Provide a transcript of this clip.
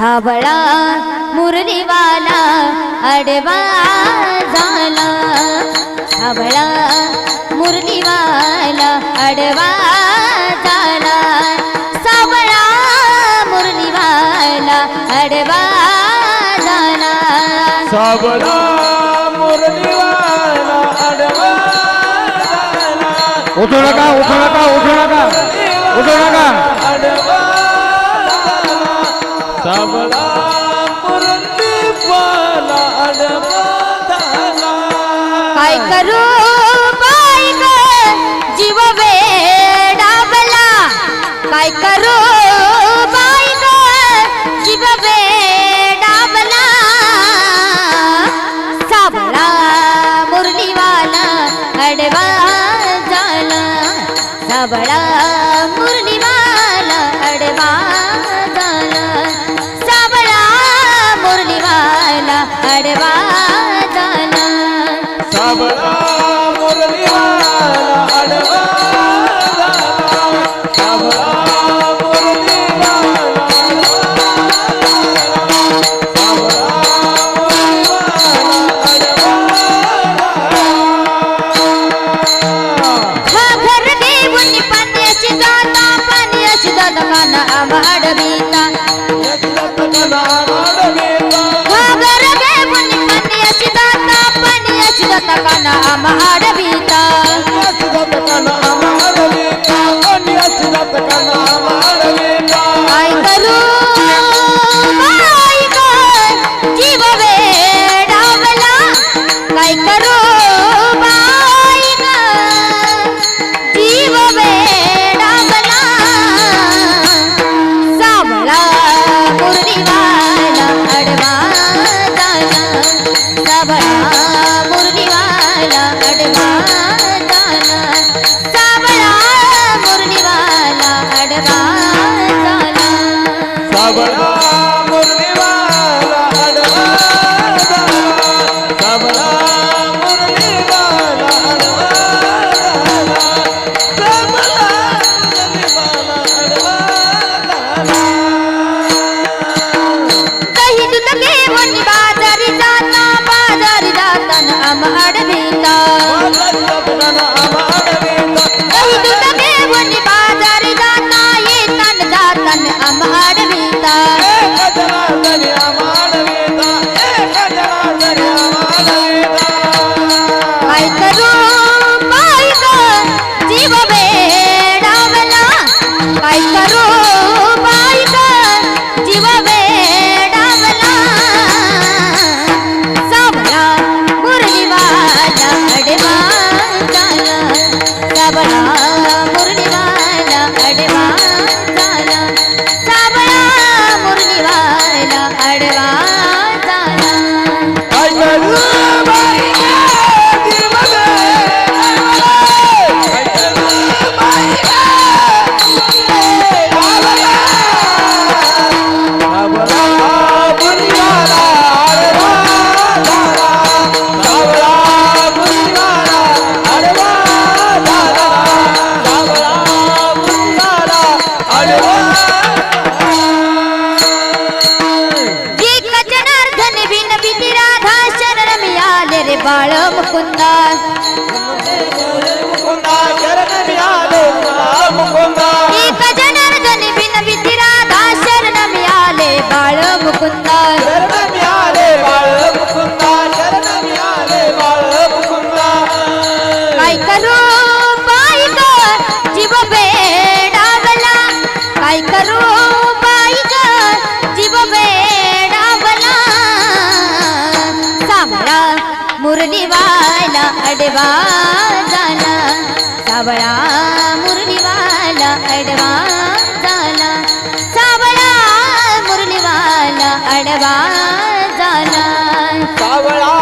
सावळा मुरलीवाला अडवा झाला. सावळा मुरलीवाला अडवा झाला. सावळा मुरलीवाला अडवा झाला. साबळा मुरलीवाला अडवा उठू नका उठू नका उठू नका उठू नका. काय करू बाई जीव वेडावला काय करू बाई जीव वेडावला साबळा मुरलीवाला अडवा झाला साबळा मुरलीवाला अडवा अडवा दाना. साबळा मुरलीवा सावळा मुर्दीवाला अडवा பாட வேண்டாம் साबळा बाळ मुकुंदा मुरलीवाला अडवा झाला सावळा मुरलीवाला अडवा झाला सावळा मुरलीवाला अडवा झाला सावळा